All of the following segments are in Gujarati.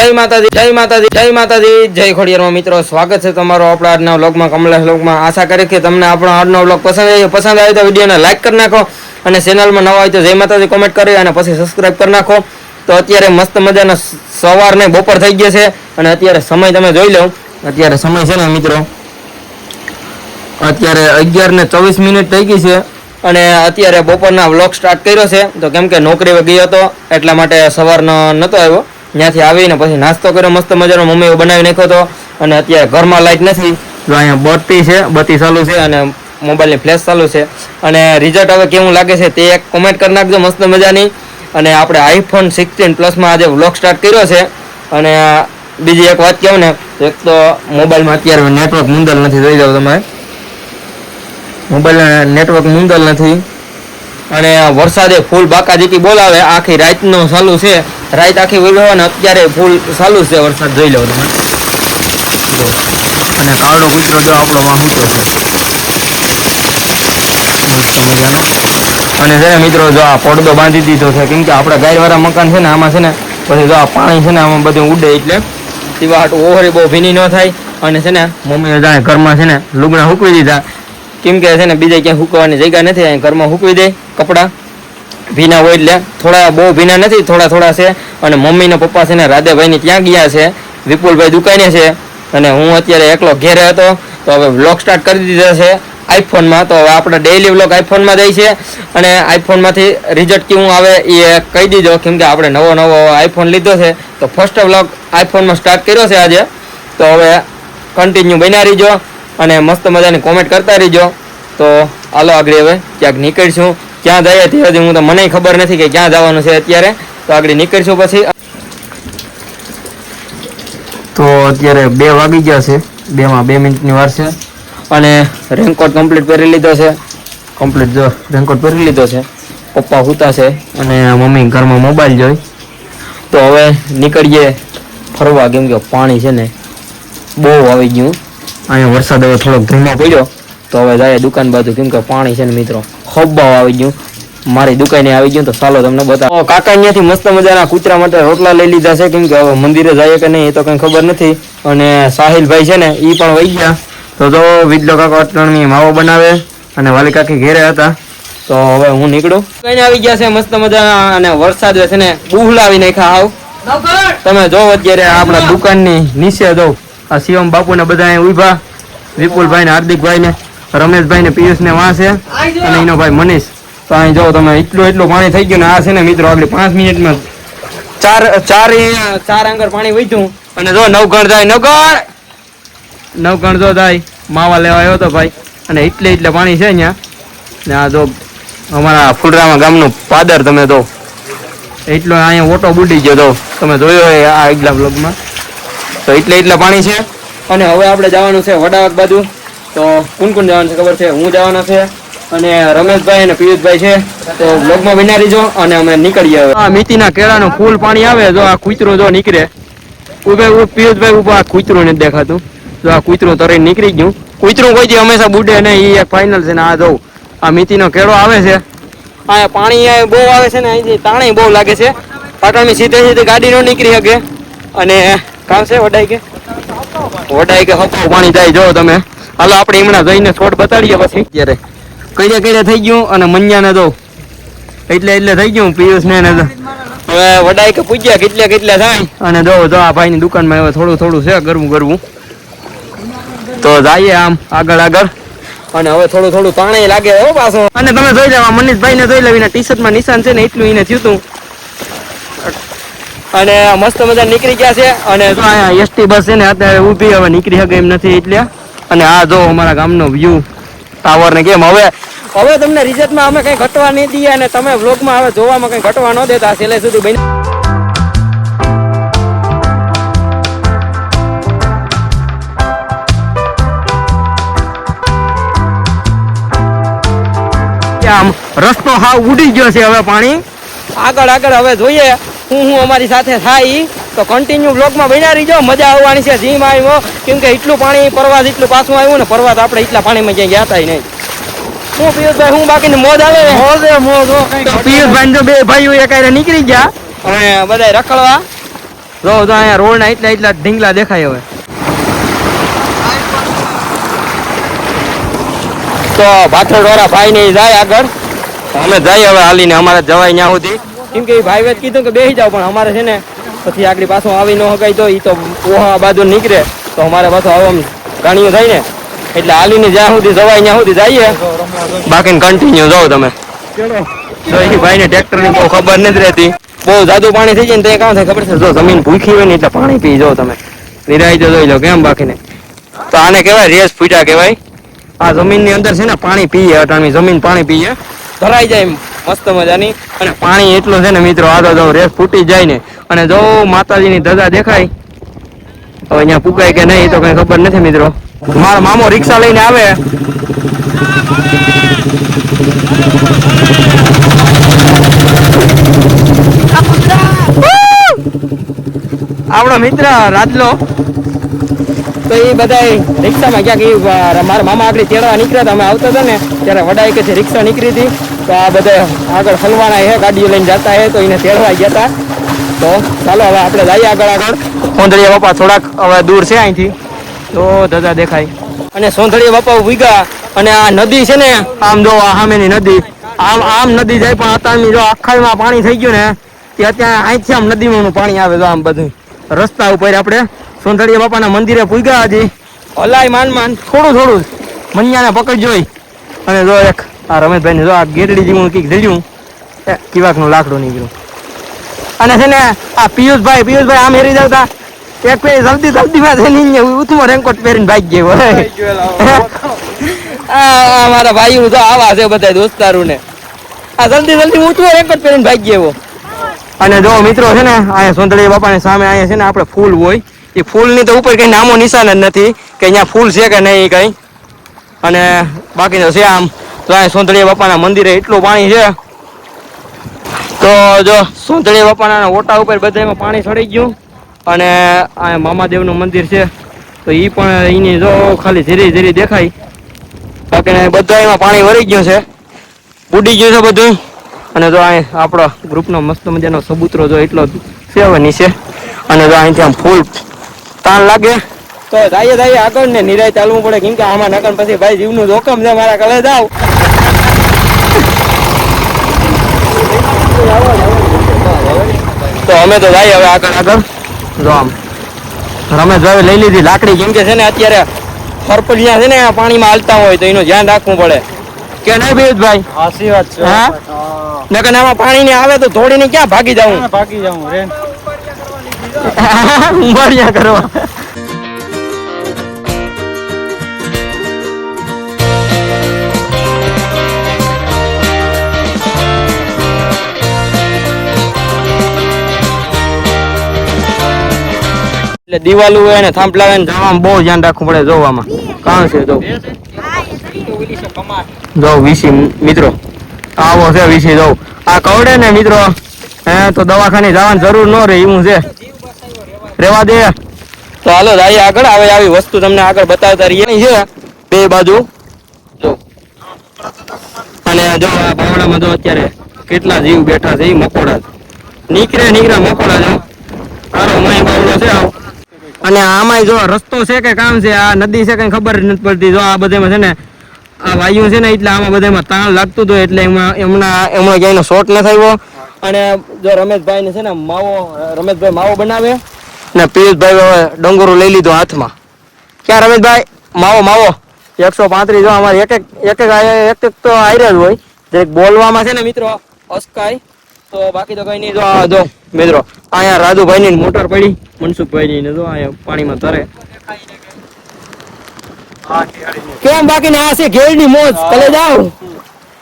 જય માતાજી જય માતાજી જય માતાજી. જય ખોડિયારમાં મિત્રો, સ્વાગત છે તમારો આપણા આજના વ્લોગમાં, કમલેશ વ્લોગમાં. આશા કરે કે તમને આપણો આજનો વ્લોગ પસંદ આવ્યો. પસંદ આવ્યો તો વિડીયોને લાઇક કરી નાખો અને ચેનલમાં નવા હોય તો જય માતાજી કોમેન્ટ કરી અને પછી સબસ્ક્રાઇબ કરી નાખો. તો અત્યારે મસ્ત મજાના સવાર ને બપોર થઈ ગયા છે અને અત્યારે સમય તમે જોઈ લો. અત્યારે સમય છે ને મિત્રો? અત્યારે અગિયાર ને ચોવીસ મિનિટ થઈ ગઈ છે અને અત્યારે બપોરના વ્લોગ સ્ટાર્ટ કર્યો છે. તો કેમ કે નોકરી ગયો હતો, એટલા માટે સવારનો નહોતો આવ્યો. ત્યાંથી આવીને પછી નાસ્તો કર્યો, મસ્ત મજાનો મમ્મીએ બનાવી નાખ્યો હતો અને અત્યારે ઘરમાં લાઈટ નથી. જો અહીંયા બત્તી છે, બત્તી ચાલુ છે અને મોબાઈલની ફ્લેશ ચાલુ છે. અને રિઝલ્ટ હવે કેવું લાગે છે તે એક કોમેન્ટ કરી નાખજો મસ્ત મજાની. અને આપણે આઈફોન સિક્સટીન પ્લસમાં આજે વ્લોગ સ્ટાર્ટ કર્યો છે. અને બીજી એક વાત કહું ને, એક તો મોબાઈલમાં અત્યારે નેટવર્ક મુંદલ નથી, જોઈ જાવ તમે. મોબાઈલ નેટવર્ક મુંદલ નથી. અને વરસાદે ફૂલ બાકાજીકી બોલાવે. આખી રાતનો ચાલુ છે. રાત આખી વહેલો અને અત્યારે ફૂલ ચાલુ છે વરસાદ જોઈ લો તમે. અને કાળો કૂતરો જો આપણો માં ઊંચો છે. અને છે ને મિત્રો જો આ પડદો બાંધી દીધો છે કેમ કે આપણા ગાયવાળા મકાન છે ને આમાં છે ને પછી જો આ પાણી છે ને આમાં બધું ઉડે એટલે તીવાટ ઓહરી બહુ ભીની ન થાય. અને છે ને મમ્મીએ જાણે ઘરમાં છે ને લુગડા સૂકવી દીધા. કેમ કે છે ને બીજે ક્યાંય હુકવાની જગ્યા નથી, અહીં ઘરમાં હુકવી દે કપડાં. ભીના હોય એટલે. થોડા બહુ ભીના નથી, થોડા થોડા છે. અને મમ્મી ને પપ્પા છે ને રાધેભાઈ ત્યાં ગયા છે? વિપુલભાઈ દુકાને છે. અને હું અત્યારે એકલો ઘેરે હતો, તો હવે વ્લોગ સ્ટાર્ટ કરી દીધા છે આઈફોનમાં. તો હવે આપણે ડેઈલી વ્લોગ આઈફોનમાં જાય છે. અને આઈફોનમાંથી રિઝલ્ટ કેવું આવે એ કહી દીધો કેમ કે આપણે નવો નવો આઈફોન લીધો છે. તો ફર્સ્ટ વ્લોગ આઈફોનમાં સ્ટાર્ટ કર્યો છે આજે. તો હવે કન્ટિન્યુ બન્યા રહીજો. અને મસ્ત મજાની કોમેન્ટ કરતા રહીજો. તો હાલો આગળ હવે ક્યાંક નીકળીશું. ક્યાં જઈએ તે હજી હું તો મને ખબર નથી કે ક્યાં જવાનું છે અત્યારે. તો આગળ નીકળીશું પછી. તો અત્યારે બે વાગી ગયા છે. બેમાં બે મિનિટની વાર છે. અને રેનકોટ કમ્પ્લીટ પહેરી લીધો છે. કમ્પ્લીટ જો રેનકોટ પહેરી લીધો છે. પપ્પા સૂતા છે અને મમ્મી ઘરમાં મોબાઈલ જોઈ. તો હવે નીકળીએ ફરવા. કેમ કે પાણી છે ને બહુ આવી ગયું. અહીંયા વરસાદ હવે થોડોક ધીમો પડ્યો તો હવે જાય દુકાન બાજુ. કેમ કે પાણી છે ને મિત્રો ખોબાવ આવી ગયું. મારી દુકાને આવી ગયું તો ચાલો તમને બતાવો. કાકા અહીંયાથી મસ્ત મજાના કૂતરા માટે રોટલા લઈ લીધા છે. કેમ કે હવે મંદિરે જાય કે નહીં એ તો કઈ ખબર નથી. અને સાહિલભાઈ છે ને એ પણ વહી ગયા. તો જો વિદલો કાકા અટણની માવો બનાવે અને વાલી કાકી ઘેરે હતા. તો હવે હું નીકળું. કઈ આવી ગયા છે મસ્ત મજાના. અને વરસાદ છે ને બુહલાવી નાખ્યા આવ તમે જો અત્યારે આપણા દુકાનની નીચે જો આ શિવમ બાપુ ને બધા ઊભા. વિપુલભાઈ ને હાર્દિકભાઈ ને રમેશભાઈ ને પિયુષ ને વાંસે અને એનો ભાઈ મનીષ. તો અહીં જો તમે એટલું એટલું પાણી થઈ ગયું ને આ છે ને મિત્રો, આગળ પાંચ મિનિટમાં ચાર ચાર ચાર આંગર પાણી વહીતું અને જો નવગણ જાય, નવગણ! નવગણ જો જાય, માવા લેવા આવ્યો હતો ભાઈ. અને એટલે એટલે પાણી છે અહીંયા. ને આ જો અમારા ફુલરામા ગામનું પાદર તમે જો. એટલો અહીંયા ઓટો બુડી ગયો તો તમે જોયો આ આગલા બ્લોગમાં તો એટલે એટલે પાણી છે. અને હવે આપણે જવાનું છે વડાવત બાજુ. તો કોણ કોણ જવાનું છે ખબર છે? હું જવાનો છે અને રમેશભાઈ અને પિયુષભાઈ છે. તો બ્લોગમાં બના રહીજો અને અમે નીકળીએ હવે. આ મીતીના કેળાનું ફૂલ પાણી આવે, જો આ કૂતરું જો નીકળે. ઉભે પિયુષભાઈ ઊભા, આ કૂતરું નથી દેખાતું. જો આ કૂતરું તરીને નીકળી ગયું. કૂતરું કોઈ હંમેશા બુડે ને એ એક ફાઇનલ છે ને આ જો આ મીતીનો કેળો આવે છે. આ પાણી બહુ આવે છે ને, અહીંથી તાણે બહુ લાગે છે. પાટણની સીધે સીધે ગાડી નો નીકળી શકે. અને કામ છે વડાઈ કે? વડાઈ કે હપો પાણી જાય જો તમે. હાલો આપણે હમણાં જઈને છોડ બતાડીએ પછી. અત્યારે કઈડે કઈડે થઈ ગયું અને મન્યાને જો એટલે એટલે થઈ ગયું પિયુષ ને ને. હવે વડાઈ કે પૂજ્યા કેટલે કેટલે થાય? અને જો જો આ ભાઈની દુકાનમાં હવે થોડું થોડું છે ગરવું ગરવું. તો જઈએ આમ આગળ આગળ. અને હવે થોડું થોડું પાણી લાગે હો પાછો. અને તમે જોઈ લેવા મનીષભાઈ ને જોઈ લેવી ટી શર્ટમાં નિશાન છે ને એટલું એને થયું હતું અને મસ્ત મજા નીકળી ગયા છે. અને જો અહીંયા એસટી બસ છે ને, અત્યારે ઊભી હવે નીકળી શકે એમ નથી એટલે. અને આ જો અમારા ગામનો વ્યૂ ટાવર ને કેમ? હવે હવે તમને રિઝલ્ટમાં અમે કઈ ઘટવા નહીં દઈએ અને તમે વ્લોગમાં હવે જોવામાં કઈ ઘટવા ન દેતા, છેલ્લે સુધી બની આમ રસ્તો હાવ ઉડી ગયો છે હવે પાણી. આગળ આગળ હવે જોઈએ. હું હું અમારી સાથે થાય તો કન્ટિન્યુ બ્લોકમાં બન્યા રહીજો મજા આવવાની છે જીમ આવ્યો કેમ કે એટલું પાણી પરવાદ એટલું પાછું આવ્યું ને પરવાદ આપણે એટલા પાણીમાં ક્યાંય ગયા હતા નહીં. હું પિયુષભાઈ હું બાકી મોજ આવે મોજ મોજ પિયુષભાઈ જો બે ભાઈઓ એક નીકળી ગયા. અને બધા રખડવા. જો તો અહીંયા રોડના એટલા એટલા ઢીંગલા દેખાય હવે. તો ભાથર ડોરા ભાઈ ને જાય આગળ. અમે જઈએ હવે હાલીને અમારે જવાય ત્યાં સુધી. કેમ કે ભાઈ વેત કીધું કે બેસી જાવ પણ અમારે છે ને પછી આગળ પાછું આવી ન હકાય તો એ તો ઓહા બાજુ નીકળે. તો અમારે પાછો આવો ગાણીઓ થાય ને, એટલે હાલીને જ્યાં સુધી જવાય ત્યાં સુધી જઈએ. બાકી કન્ટિન્યુ જાઓ તમે. ભાઈને ટ્રેક્ટરની બહુ ખબર નથી રહેતી. બહુ જાદુ પાણી થઈ જાય ને તો એ કામ થાય ખબર છે? જો જમીન ભૂખી હોય ને એટલે પાણી પી જાઓ તમે. નિરાય જોઈ લો, કેમ બાકીને? તો આને કહેવાય રેસ ફૂટા કહેવાય. આ જમીનની અંદર છે ને પાણી પીએ, અટાણી જમીન પાણી પીએ. ભરાઈ જાય મસ્ત મજાની. અને પાણી એટલું છે ને મિત્રો, આ તો રેસ ફૂટી જાય ને. અને જો માતાજીની ધજા દેખાય, હવે અહીંયા પુકાય કે નહીં તો કઈ ખબર નથી મિત્રો. મારો મામો રિક્ષા લઈને આવે. આપણો મિત્ર, રાજલો. તો એ બધા રિક્ષામાં ક્યાંક મારા મામા આગળ તેડવા નીકળ્યા હતા. અમે આવતા હતા ને, ત્યારે વડાઈ કે રિક્ષા નીકળી હતી. તો આ બધા આગળ હલવાના હે, ગાડીઓ લઈને જતા હે, તો એને તેડવા ગયા હતા તો ચાલો હવે આપણે જઈએ આગળ આગળ. સોંદડીયા બાપા થોડાક હવે દૂર છે અહીંથી. તો ધજા દેખાય. અને સોંદડીયા બાપા ઊભા અને આ નદી છે ને, આમ જો આ સામેની નદી. આમ આમ નદી જાય, પણ અત્યારની જો આખામાં પાણી થઈ ગયું ને તે અત્યારે અહીંથી આમ નદીમાં પાણી આવે તો આમ બધું. રસ્તા ઉપર આપણે સોંદડીયા બાપાના મંદિરે પૂગ્યા હજી. અલાય માન માન, થોડું થોડું. મનિયાને પકડ જોઈ અને જો એક આ રમેશભાઈને જો આ ગેરડી જેવું કંઈક જલ્યું કિવાકનું લાકડું નીકળ્યું. અને છે ને આ પિયુષભાઈ પિયુષભાઈ આમ હેરી જતા એક પે જલ્દી જલ્દી માં થઈને ઉતમો રેનકોટ પહેરીને ભાગી ગયો આ મારા ભાઈઓ તો આવા છે બધા દોસ્તારો ને આ જલ્દી જલ્દી ઉતમો રેનકોટ પહેરીને ભાગી ગયો અને જો મિત્રો છે ને અહીંયા બાપા બાપાની સામે અહીંયા છે ને આપણે ફૂલ હોય. એ ફૂલની તો ઉપર કઈ નામો નિશાન જ નથી કે અહીંયા ફૂલ છે કે નહીં કઈ. અને બાકી તો છે આમ તો અહીં સોંદડી બાપાના મંદિરે એટલું પાણી છે. તો જો સોંદડી બાપાના ઓટા ઉપર બધામાં પાણી ચડી ગયું અને આ મામાદેવનું મંદિર છે. તો એ પણ એની જો ખાલી ધીરે ધીરે દેખાય. બાકી બધા એમાં પાણી વળી ગયું છે. બુડી ગયું છે બધું. અને જો અહીં આપણો ગ્રુપનો મસ્ત મજાનો સબૂતરો જો એટલો છે. અને જો અહીંથી આમ ફૂલ તાણ લાગે. તો જઈએ જઈએ આગળ ને નિરાય ચાલવું પડે કેમ કે આમાં નકર પછી ભાઈ જીવનું જોખમ છે મારા કલે જાવ તો અમે તો ભાઈ હવે આગળ આગળ. જો આમ. રમેશભાઈ લઈ લીધી. લાકડી કેમ કે છે ને અત્યારે ફરપડિયા છે ને પાણીમાં હાલતા હોય તો એનું ધ્યાન રાખવું પડે. કે નહીં ભાઈ સાચી વાત છે. હા? નકર આમાં પાણી ને આવે તો ધોડીને ક્યાં ભાગી જાઉં? ભાગી જાઉં રે ઉંબાડિયા કરવા. એટલે દિવાલું હોય ને થાંભલા ને જવામાં બહુ ધ્યાન રાખવું પડે જોવામાં. કાં છે જો જો વીસી મિત્રો, આવો છે વીસી જો. આ કવડે ને મિત્રો? હે, તો દવાખાને જવાની જરૂર ન રહે, એવું છે. રેવા દે. તો હાલો દાઈ આગળ આવે, આવી વસ્તુ તમને આગળ બતાવતા રહીએ. છે, બે બાજુ. જો. અને જો આ ભાવડામાં જો અત્યારે કેટલા જીવ બેઠા છે એ મકોડા. નીકળે નીકળે મકોડા, જો. સારો મય બાવડો છે, આવ. અને આમાંય જો રસ્તો છે કે કામ છે, આ નદી છે કઈ ખબર નથી પડતી. જો આ બધામાં છે ને, આ વાયુ છે ને, એટલે આમાં બધામાં તાણ લાગતું હતું, એટલે એમાં એમના એમનો ક્યાંયનો શોર્ટ ન થયો અને જો રમેશભાઈ ને છે ને, માવો, રમેશભાઈ માવો બનાવે. ને પિયુષભાઈ ડંગોરો લઈ લીધો હાથમાં. ક્યાં રમેશભાઈ? માવો માવો. એકસો પાંત્રીસ, જો અમારે એક એક એક એક એક તો આયરા જ હોય. જે બોલવામાં છે ને મિત્રો, અસ્કાય. તો બાકી તો કઈ નહીં જો જો મિત્રો, અહીંયા રાજુભાઈ ની મોટર પડી મનસુખભાઈ ની જો અહીંયા પાણીમાં તરે. કેમ બાકી આ છે ઘેરની મોજ? ભલે જાવ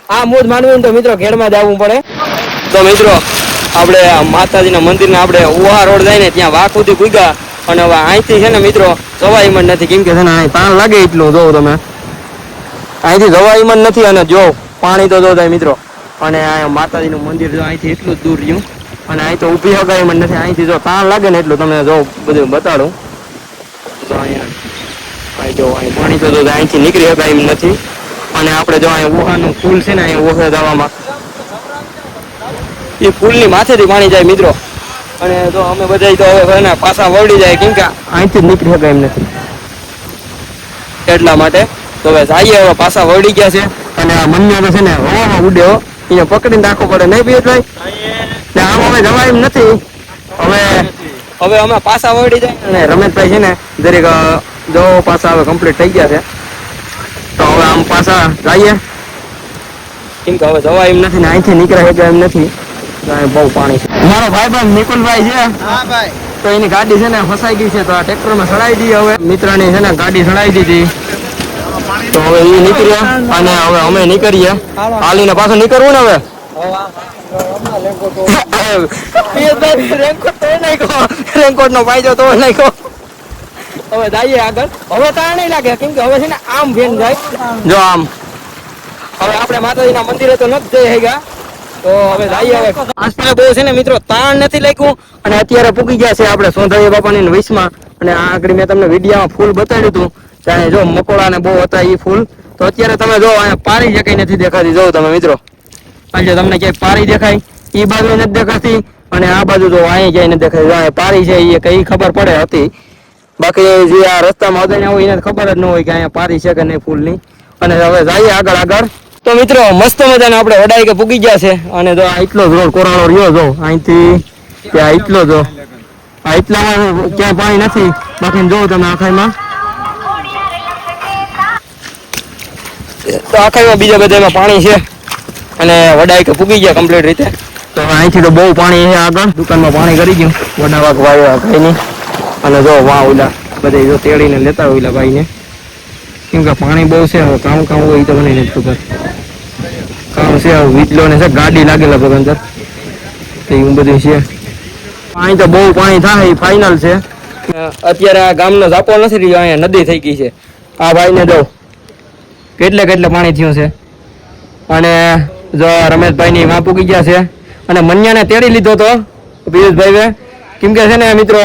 આ મોજ માનવી તો મિત્રો ઘેરમાં જવું પડે. તો મિત્રો, આપણે માતાજી માતાજીના મંદિર ને આપણે ઉહા રોડ જાય ને ત્યાં વાક સુધી પૂગ્યા અને હવે અહીંથી છે ને મિત્રો, જવાય મન નથી. કેમ કે છે ને અહીં તાણ લાગે એટલું, જોવો તમે. અહીંથી જવાય મન નથી અને જો પાણી તો જો થાય મિત્રો. અને આ માતાજીનું મંદિર જો અહીંથી એટલું જ દૂર રહ્યું. અને અહીં તો ઊભી હગાય મન નથી, અહીંથી જો તાણ લાગે ને એટલું તમને જો બધું બતાડું. અહીંયા, અહીં જો અહીંથી નીકળી શકાય એમ નથી. અને આપણે જો અહીં ઓહાનું પુલ છે ને અહીં ઓહે જવામાં. એ પુલની માથેથી પાણી જાય મિત્રો. અને જો અમે બધા તો હવે પાછા વળી જાય કેમ કે અહીંથી નીકળી શકાય એમ નથી. એટલા માટે તો હવે જઈએ હવે પાછા વળી ગયા છે. અને આ મન્યા છે ને હવામાં ઉડે હો એને પકડીને રાખવો પડે. નહીં પિયુષભાઈ ને આમ અમે જવાય એમ નથી. હવે હવે અમે પાછા વળી જાય. અને રમેશભાઈ છે ને દરેક જો પાછા હવે કમ્પ્લીટ થઈ ગયા છે. તો હવે આમ પાછા જઈએ. કેમ કે હવે જવાય એમ નથી. ને અહીંથી નીકળે શકે એમ નથી. બહુ પાણી છે. મારો ભાઈ બંધ નિકુલભાઈ છે. હા ભાઈ. તો એની ગાડી છે ને ફસાઈ ગઈ છે તો આ ટ્રેક્ટરમાં સડાઈ દઈએ હવે. મિત્રની છે ને ગાડી સડાઈ દીધી. તો હવે એ નીકળ્યા અને હવે અમે નીકળીએ. હાલીને પાછું નીકળવું ને હવે? રેનકોટ તો નાખ્યો રેનકોટ નો પાયજો તો નાખ્યો. હવે જઈએ આગળ. હવે તાર નહીં લાગે કેમ કે હવે છે ને આમ ભેન જાય. જો આમ. હવે આપણે માતાજીના મંદિરે તો નથી જઈ ગયા તો હવે જઈએ હવે આસપાસ બહુ છે ને મિત્રો તાણ નથી લાગ્યું. અને અત્યારે પૂગી ગયા છે આપણે સોંધાઈ બાપાની વીસમાં. અને આગળ મેં તમને વિડીયામાં ફૂલ બતાડ્યું હતું. ત્યાં જો મકોડા ને બહુ હતા એ ફૂલ, તો અત્યારે તમે જો અહીંયા પારી જે કઈ નથી દેખાતી જો તમે મિત્રો. આજે તમને ક્યાંય પારી દેખાય એ બાજુ નથી દેખાતી, અને આ બાજુ જો અહીંયા ક્યાંય નથી દેખાતી અહીંયા પારી છે એ કઈ ખબર પડે હતી. બાકી જે આ રસ્તામાં હતા હોય, એને ખબર જ ન હોય કે અહીંયા પારી છે કે નહીં ફૂલની. અને હવે જઈએ આગળ આગળ. તો મિત્રો, મસ્ત મજાને આપણે વડાઈ કે પૂગી ગયા છે. અને જો આ એટલો જ રોડ કોરાળો રહ્યો, જો. અહીંથી ત્યાં એટલો જો. આ એટલામાં ક્યાંય પાણી નથી. બાકી જો તમે આખાઈમાં તો આખાઈમાં બીજા બધામાં પાણી છે. અને વડાઈ કે પૂગી ગયા કમ્પ્લીટ રીતે. તો અહીંથી તો બહુ પાણી છે આગળ. દુકાનમાં પાણી કરી ગયું વડા વાગ વાયો આખાઈની અને જો વાહ ઓલા બધે જો તેડીને લેતા ઓલા ભાઈને. કેમ કે પાણી બહુ છે, હવે કામ કામ હોય તો મને નથી ખબર. કામ છે વીજલો ને છે, ગાડી લાગેલા ભગવાન અંદર તો એવું બધું છે. પાણી તો બહુ પાણી થાય એ ફાઇનલ છે. અત્યારે આ ગામનો ઝાપો નથી રહ્યો, અહીંયા નદી થઈ ગઈ છે. આ ભાઈને જો કેટલે કેટલે પાણી થયું છે? અને જો રમેશભાઈની માં પૂકી ગયા છે, અને મન્યાને તેડી લીધો તો પિયુષભાઈ કેમ કે છે ને મિત્રો,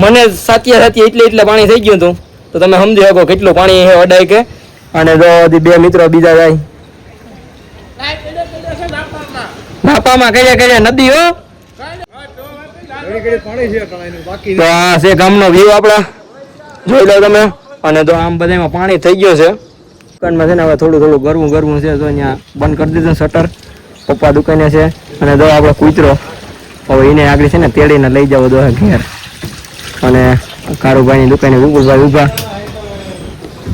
મને સાતીએ સાતીએ એટલે એટલે પાણી થઈ ગયું હતું, તો તમે સમજી શકો કેટલું પાણી છે અડાય કે. અને જો બે મિત્રો બીજા જાય. બાપામાં કઈ કઈ નદી હો? તો આ છે ગામનો વ્યૂ આપણા. જોઈ લો તમે. અને તો આમ બધામાં પાણી થઈ ગયો છે. દુકાનમાં છે ને હવે થોડું થોડું ગરવું ગરવું છે, તો અહીંયા બંધ કરી દીધું શટર પપ્પા દુકાને છે, અને જો આપણે કૂતરો. હવે એને આગળ છે ને તેડીને લઈ જાવ દો ઘેર. અને કારુભાઈની દુકાને ગુગુલભાઈ ઊભા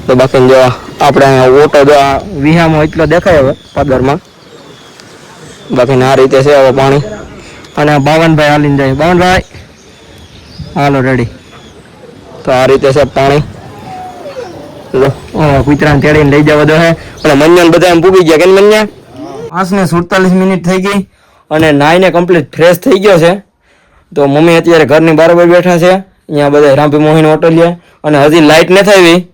તો બાકી જો આપણે અહીંયા ઓટો જો વિહામાં એટલો દેખાય હવે પાદરમાં. બાકી આ રીતે છે હવે પાણી. અને બાવનભાઈ હાલીને જાય. બાવનભાઈ, હાલો રેડી તો આ રીતે છે પાણી. કૂતરાને તેડીને લઈ જવા દો હે. અને મન્યાને બધા એમ પૂગી ગયા કે મન્યા? પાંચ ને સુડતાલીસ મિનિટ થઈ ગઈ અને નાઈને કમ્પ્લીટ ફ્રેશ થઈ ગયો છે. તો મમ્મી અત્યારે ઘરની બરાબર બેઠા છે. અહીંયા બધા રામપી મોહીને હોટલ અને હજી લાઇટ નથી આવી.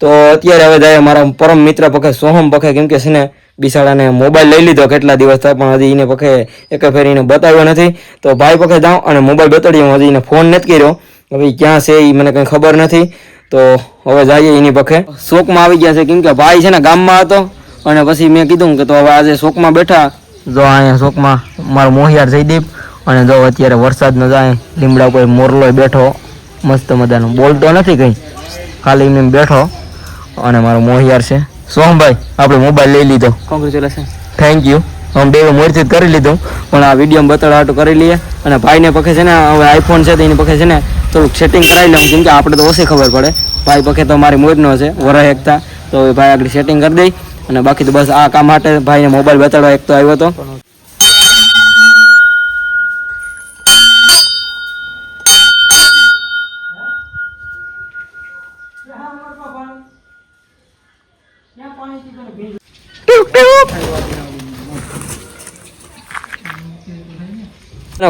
તો અત્યારે હવે જાય મારા પરમ મિત્ર પખે સોહમ પખે કેમ કે છે ને બિસાડાને મોબાઈલ લઈ લીધો કેટલા દિવસ થાય પણ હજી એને પખે એક ફેર એને બતાવ્યો નથી. તો ભાઈ પખે જાઉં અને મોબાઈલ બતાડ્યો હજી એને ફોન નથી કર્યો. હવે ક્યાં છે એ મને કંઈ ખબર નથી. તો હવે જઈએ એની પખે. શોકમાં આવી ગયા છે કેમ કે ભાઈ છે ને ગામમાં હતો અને પછી મેં કીધું કે તો હવે આજે શોકમાં બેઠા. જો અહીંયા શોકમાં મારો મોહિયાર જયદીપ અને જો અત્યારે વરસાદનો જાય લીમડા ઉપર મોરલો બેઠો. મસ્ત મજાનો. બોલતો નથી કંઈ. ખાલી એમ બેઠો અને મારો મોહિયાર છે. સોહમભાઈ આપણે મોબાઈલ લઈ લીધો. કોંગ્રેચ્યુલેશન થેન્ક યુ અમે બે મોરથી કરી લીધું. પણ આ વીડિયો બતાડવા હાટું કરી લઈએ. અને ભાઈને પખે છે ને હવે આઈફોન છે તો એની પખે છે ને થોડુંક સેટિંગ કરાવી લઉં, કેમ કે આપણે તો ઓછી ખબર પડે. ભાઈ પખે તો મારી મોજનો છે, વરહ એકતા. તો ભાઈ આગળ સેટિંગ કરી દઈ અને બાકી તો બસ આ કામ માટે ભાઈને મોબાઈલ બતાડવા એક તો આવ્યો હતો.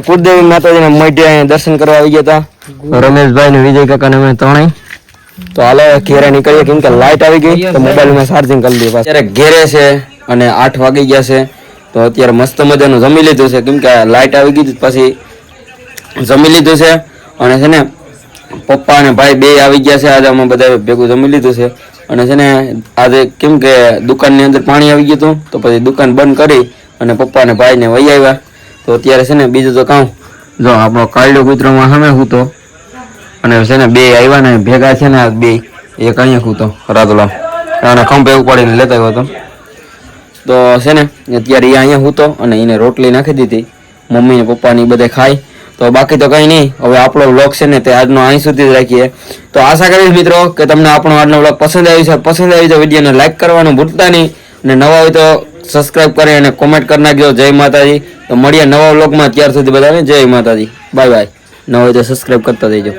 કુળદેવી માતાજીના મઢે દર્શન કરવા આવી ગયા હતા. રમેશભાઈ ને વિજય કાકા ને અમે ત્રણેય. તો હાલો ઘેરે નીકળીએ. કેમ કે લાઈટ આવી ગઈ, તો મોબાઈલમાં ચાર્જિંગ કરી દઈએ અત્યારે ઘેરે છે અને આઠ વાગી ગયા છે. તો અત્યારે મસ્ત મજાનું જમી લીધું છે. કેમ કે લાઈટ આવી ગઈ પછી જમી લીધું છે. અને છે ને, પપ્પા અને ભાઈ બે આવી ગયા છે. આજે અમે બધા ભેગું જમી લીધું છે. અને છે ને, આજે કેમ કે દુકાનની અંદર પાણી આવી ગયું હતું, તો પછી દુકાન બંધ કરી અને પપ્પા અને ભાઈને વહી આવ્યા. તો અત્યારે છે ને, બીજું તો કહું જો આપણો કાળિયો કૂતરોમાં સામે હૂતો અને છે ને બે આવ્યા ને ભેગા છે ને આ બે, એક અહીંયા કૂતો રાતોલા અને ખંભે ઉપાડીને લેતા ગયો હતો. તો છે ને, અત્યારે એ અહીંયા હૂતો અને એને રોટલી નાખી દીધી. મમ્મી ને પપ્પાની બધે ખાય તો બાકી તો કંઈ નહીં, હવે આપણો વ્લોગ છે ને તે આજનો અહીં સુધી જ રાખીએ. તો આશા કરીશ મિત્રો કે તમને આપણો આજનો વ્લોગ પસંદ આવ્યો છે. પસંદ આવી તો વિડીયોને લાઈક કરવાનું ભૂલતા નહીં. અને નવા હોય તો સબસ્ક્રાઇબ કરી અને કોમેન્ટ કરી નાખજો. જય માતાજી. તો મળીએ નવા વ્લોગમાં. ત્યાર સુધી બધાને જય માતાજી. બાય બાય નવા હોય તો સબસ્ક્રાઇબ કરતા જઈજો